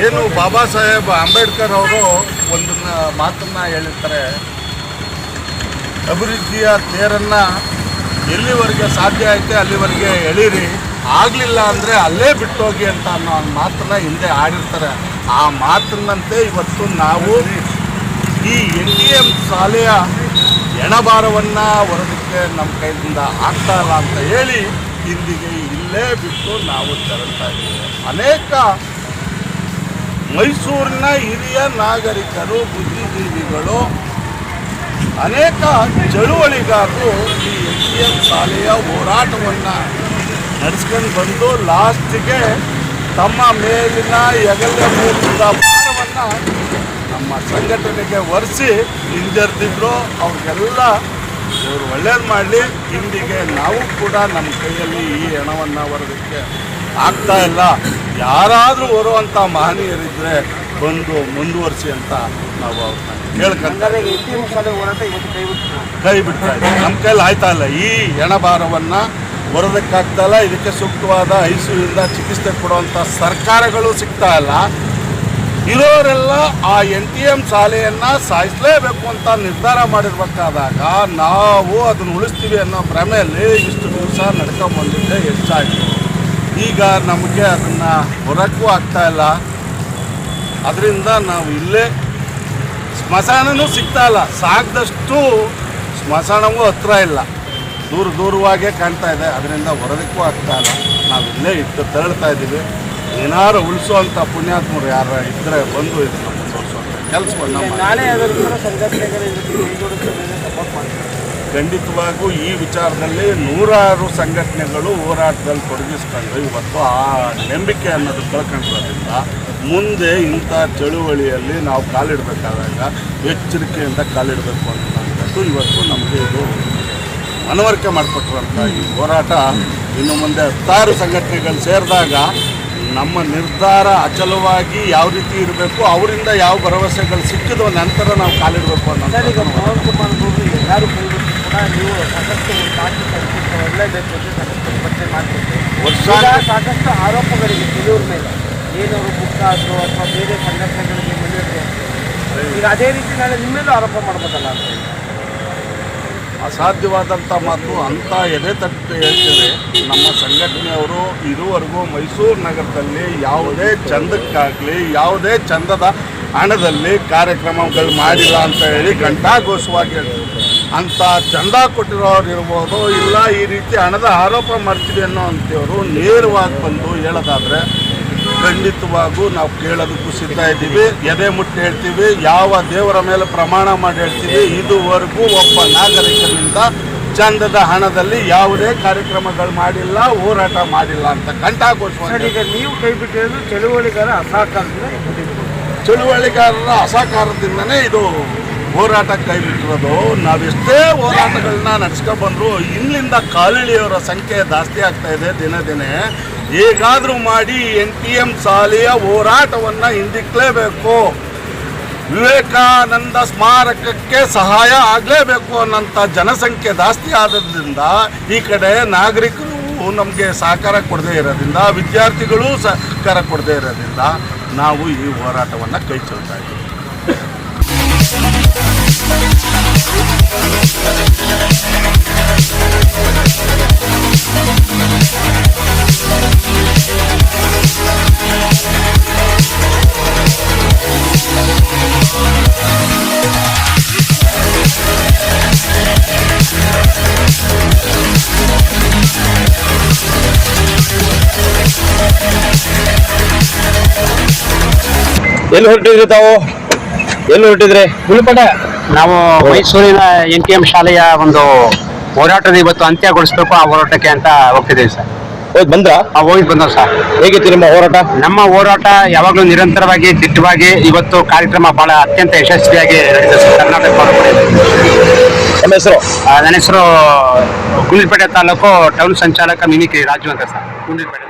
ಬಾಬಾ ಸಾಹೇಬ್ ಅಂಬೇಡ್ಕರ್ ಅವರು ಒಂದನ್ನ ಮಾತನ್ನ ಹೇಳಿರ್ತಾರೆ. ಅಭಿವೃದ್ಧಿಯ ತೇರನ್ನ ಎಲ್ಲಿವರೆಗೆ ಸಾಧ್ಯ ಐತೆ ಅಲ್ಲಿವರೆಗೆ ಎಳೀರಿ. ಆಗಲಿಲ್ಲ ಅಂದರೆ ಅಲ್ಲೇ ಬಿಟ್ಟೋಗಿ ಅಂತ ಅನ್ನೋ ಒಂದು ಮಾತನ್ನ ಹಿಂದೆ ಆಡಿರ್ತಾರೆ ಆ ಮಾತಿನಂತೆ ಇವತ್ತು ನಾವು ಈ ಎನ್ ಡಿ ಎಂ ಶಾಲೆಯ ಎಣಭಾರವನ್ನು ಹೊರದಕ್ಕೆ ನಮ್ಮ ಕೈಯಿಂದ ಆಗ್ತಾ ಇಲ್ಲ ಅಂತ ಹೇಳಿ ಇಂದಿಗೆ ಇಲ್ಲೇ ಬಿಟ್ಟು ನಾವು ತೆರಳ್ತಾ ಇದ್ದೀವಿ. ಅನೇಕ ಮೈಸೂರಿನ ಹಿರಿಯ ನಾಗರಿಕರು, ಬುದ್ಧಿಜೀವಿಗಳು, ಅನೇಕ ಚಳುವಳಿಗಾರರು ಈ ಎಸ್ ಡಿ ಎಂ ಶಾಲೆಯ ಹೋರಾಟವನ್ನು ನಡೆಸ್ಕೊಂಡು ಬಂದು ಲಾಸ್ಟಿಗೆ ತಮ್ಮ ಮೇಲಿನ ಹೆಗಲ ಮೇಲಿನ ಭಾರವನ್ನು ನಮ್ಮ ಸಂಘಟನೆಗೆ ಒರೆಸಿ ಹಿಂಜರಿದಿದ್ರು. ಅವ್ರಿಗೆಲ್ಲ ಇವರು ಒಳ್ಳೇದು ಮಾಡಲಿ. ಇಂದಿಗೆ ನಾವು ಕೂಡ ನಮ್ಮ ಕೈಯಲ್ಲಿ ಈ ಹಣವನ್ನು ಹೊರೋದಕ್ಕೆ ಆಗ್ತಾ ಇಲ್ಲ. ಯಾರಾದರೂ ಬರುವಂಥ ಮಹನೀಯರಿದ್ದರೆ ಬಂದು ಮುಂದುವರಿಸಿ ಅಂತ ನಾವು ಅವ್ರನ್ನ ಇವತ್ತು ಕೈ ಬಿಡ್ತಾ ಇದ್ದೀವಿ ನಮ್ಮ ಕೈಲಿ ಆಯ್ತಾ ಇಲ್ಲ. ಈ ಹೆಣಭಾರವನ್ನು ಬರೋದಕ್ಕಾಗ್ತಾ ಇಲ್ಲ. ಇದಕ್ಕೆ ಸೂಕ್ತವಾದ ಐಸುವಿಂದ ಚಿಕಿತ್ಸೆ ಕೊಡುವಂಥ ಸರ್ಕಾರಗಳು ಸಿಗ್ತಾ ಇಲ್ಲ. ಇರೋರೆಲ್ಲ ಆ ಎನ್ ಟಿ ಎಂ ಶಾಲೆಯನ್ನು ಸಾಯಿಸಲೇಬೇಕು ಅಂತ ನಿರ್ಧಾರ ಮಾಡಿರ್ಬೇಕಾದಾಗ ನಾವು ಅದನ್ನು ಉಳಿಸ್ತೀವಿ ಅನ್ನೋ ಭ್ರಮೆಯಲ್ಲಿ ಇಷ್ಟು ದಿವಸ ನಡ್ಕೊಂಬಂದಿದ್ದೆ ಹೆಚ್ಚಾಯಿತು ಈಗ ನಮಗೆ ಅದನ್ನು ಹೊರಕ್ಕೂ ಆಗ್ತಾ ಇಲ್ಲ. ಅದರಿಂದ ನಾವು ಇಲ್ಲೇ ಸ್ಮಶಾನವೂ ಸಿಗ್ತಾ ಇಲ್ಲ. ಸಾಕದಷ್ಟು ಸ್ಮಶಾನವೂ ಹತ್ರ ಇಲ್ಲ. ದೂರ ದೂರವಾಗೇ ಕಾಣ್ತಾ ಇದೆ. ಅದರಿಂದ ಹೊರದಕ್ಕೂ ಆಗ್ತಾ ಇಲ್ಲ. ನಾವು ಇಲ್ಲೇ ಇಟ್ಟು ತೆರಳ್ತಾ ಇದ್ದೀವಿ. ಏನಾರು ಉಳಿಸುವಂಥ ಪುಣ್ಯಾತ್ಮರು ಯಾರ ಇದ್ದರೆ ಬಂದು ಇದನ್ನು ಕೆಲಸವನ್ನು ಮಾಡಿ ನಾಳೆ ಖಂಡಿತವಾಗೂ ಈ ವಿಚಾರದಲ್ಲಿ ನೂರಾರು ಸಂಘಟನೆಗಳು ಹೋರಾಟದಲ್ಲಿ ತೊಡಗಿಸ್ಕೊಂಡು ಇವತ್ತು ಆ ನಂಬಿಕೆ ಅನ್ನೋದು ಕಳ್ಕೊಂಡಿರೋದ್ರಿಂದ ಮುಂದೆ ಇಂಥ ಚಳುವಳಿಯಲ್ಲಿ ನಾವು ಕಾಲಿಡಬೇಕಾದಾಗ ಎಚ್ಚರಿಕೆಯಿಂದ ಕಾಲಿಡಬೇಕು ಅನ್ನೋದು ಇವತ್ತು ನಮಗೆ ಇದು ಮನವರಿಕೆ ಮಾಡಿಕೊಟ್ಟಿರುವಂಥ ಈ ಹೋರಾಟ. ಇನ್ನು ಮುಂದೆ ಹತ್ತಾರು ಸಂಘಟನೆಗಳು ಸೇರಿದಾಗ ನಮ್ಮ ನಿರ್ಧಾರ ಅಚಲವಾಗಿ ಯಾವ ರೀತಿ ಇರಬೇಕು ಅವರಿಂದ ಯಾವ ಭರವಸೆಗಳು ಸಿಕ್ಕಿದ ನಂತರ ನಾವು ಕಾಲಿಡಬೇಕು ಅನ್ನೋದು ನೀವು ಸಾಕಷ್ಟು ತಾಂತ್ರಿಕ ಒಳ್ಳೆಯಬೇಕು ಅಂತ ಸಾಕಷ್ಟು ಮಾಡ್ತಿದ್ದೆ ವರ್ಷ ಸಾಕಷ್ಟು ಆರೋಪಗಳಿವೆ ಕೆಲವ್ರ ಮೇಲೆ ಏನವರು ಬುಕ್ ಆದ್ರು ಅಥವಾ ಬೇರೆ ಸಂಘಟನೆಗಳಿಗೆ ಮುಂದಿಟ್ಟು ಈಗ ಅದೇ ರೀತಿ ನಾಳೆ ನಿಮ್ಮೇಲೂ ಆರೋಪ ಮಾಡ್ಬೋದಲ್ಲ ಅಂತ. ಅಸಾಧ್ಯವಾದಂಥ ಮಾತು ಅಂತ ಎದೆ ತಟ್ಟು ಹೇಳ್ತೇವೆ ನಮ್ಮ ಸಂಘಟನೆಯವರು ಇದುವರೆಗೂ ಮೈಸೂರು ನಗರದಲ್ಲಿ ಯಾವುದೇ ಚಂದಕ್ಕಾಗಲಿ ಯಾವುದೇ ಚಂದದ ಹಣದಲ್ಲಿ ಕಾರ್ಯಕ್ರಮಗಳು ಮಾಡಿಲ್ಲ ಅಂತ ಹೇಳಿ ಘಂಟಾಘೋಷವಾಗಿ ಹೇಳ್ತೀವಿ ಅಂಥ ಚಂದ ಕೊಟ್ಟಿರೋರು ಇರ್ಬೋದು ಇಲ್ಲ ಈ ರೀತಿ ಹಣದ ಆರೋಪ ಮಾಡ್ತೀವಿ ಅನ್ನೋ ಅಂಥವ್ರು ನೇರವಾಗಿ ಬಂದು ಹೇಳೋದಾದ್ರೆ ಖಂಡಿತವಾಗೂ ನಾವು ಕೇಳೋದಕ್ಕೂ ಸಿದ್ಧ ಇದ್ದೀವಿ ಎದೆ ಮುಟ್ಟಿ ಹೇಳ್ತೀವಿ ಯಾವ ದೇವರ ಮೇಲೆ ಪ್ರಮಾಣ ಮಾಡಿ ಹೇಳ್ತೀವಿ ಇದುವರೆಗೂ ಒಬ್ಬ ನಾಗರಿಕರಿಂದ ಚಂದದ ಹಣದಲ್ಲಿ ಯಾವುದೇ ಕಾರ್ಯಕ್ರಮಗಳು ಮಾಡಿಲ್ಲ ಹೋರಾಟ ಮಾಡಿಲ್ಲ ಅಂತ ಸರ್ ಕಂಠಾಘೋಷವಾಗಿ ಈಗ ನೀವು ಕೈ ಬಿಟ್ಟಿರೋದು ಚಳುವಳಿಗಾರ ಅಸಹಕಾರದಿಂದ. ಚಳುವಳಿಗಾರರ ಅಸಹಕಾರದಿಂದನೇ ಇದು ಹೋರಾಟ ಕೈ ಬಿಟ್ಟಿರೋದು ನಾವೆಷ್ಟೇ ಹೋರಾಟಗಳನ್ನ ನಡ್ಸ್ಕೊಂಡು ಬಂದ್ರು ಇಲ್ಲಿಂದ ಕಾಲಿಳಿಯವರ ಸಂಖ್ಯೆ ಜಾಸ್ತಿ ಆಗ್ತಾ ಇದೆ ದಿನ ದಿನೇ. ಹೇಗಾದರೂ ಮಾಡಿ ಎನ್ ಟಿ ಎಂ ಶಾಲೆಯ ಹೋರಾಟವನ್ನು ಹಿಂದಿಕ್ಲೇಬೇಕು. ವಿವೇಕಾನಂದ ಸ್ಮಾರಕಕ್ಕೆ ಸಹಾಯ ಆಗಲೇಬೇಕು ಅನ್ನೋಂಥ ಜನಸಂಖ್ಯೆ ಜಾಸ್ತಿ ಆದ್ರಿಂದ ಈ ಕಡೆ ನಾಗರಿಕರು ನಮಗೆ ಸಹಕಾರ ಕೊಡದೇ ಇರೋದ್ರಿಂದ, ವಿದ್ಯಾರ್ಥಿಗಳು ಸಹಕಾರ ಕೊಡದೇ ಇರೋದ್ರಿಂದ ನಾವು ಈ ಹೋರಾಟವನ್ನು ಕೈ ಚೆಲ್ತಾ ಇದ್ದೀವಿ. ಎಲ್ಲಿ ಹೊರಟಿದ್ರಿ ತಾವು? ಎಲ್ಲಿ ಹೊರಟಿದ್ರಿ? ಗುಲ್ಬಡೆ ನಾವು ಮೈಸೂರಿನ ಎನ್ ಟಿ ಎಂ ಶಾಲೆಯ ಒಂದು ಹೋರಾಟದ ಇವತ್ತು ಅಂತ್ಯಗೊಳಿಸಬೇಕು ಆ ಹೋರಾಟಕ್ಕೆ ಅಂತ ಹೋಗ್ತಿದ್ದೀವಿ ಸರ್. ಹೋಗಿ ಬಂದ್ರ? ಆ ಹೋಗಿ ಬಂದವು ಸರ್. ಹೇಗಿತ್ತು ನಿಮ್ಮ ಹೋರಾಟ? ನಮ್ಮ ಹೋರಾಟ ಯಾವಾಗಲೂ ನಿರಂತರವಾಗಿ ದಿಟ್ಟವಾಗಿ ಇವತ್ತು ಕಾರ್ಯಕ್ರಮ ಬಹಳ ಅತ್ಯಂತ ಯಶಸ್ವಿಯಾಗಿ ನಡೆದಿದೆ ಸರ್. ಕರ್ನಾಟಕ. ನಮ್ಮ ಹೆಸರು? ನನ್ನ ಹೆಸರು ಗುಂಡ್ಲಪೇಟೆ ತಾಲೂಕು ಟೌನ್ ಸಂಚಾಲಕ ಮಿನಿಕಿ ರಾಜು ಅಂತ ಸರ್. ಗುಂಡ್ಲಪೇಟೆ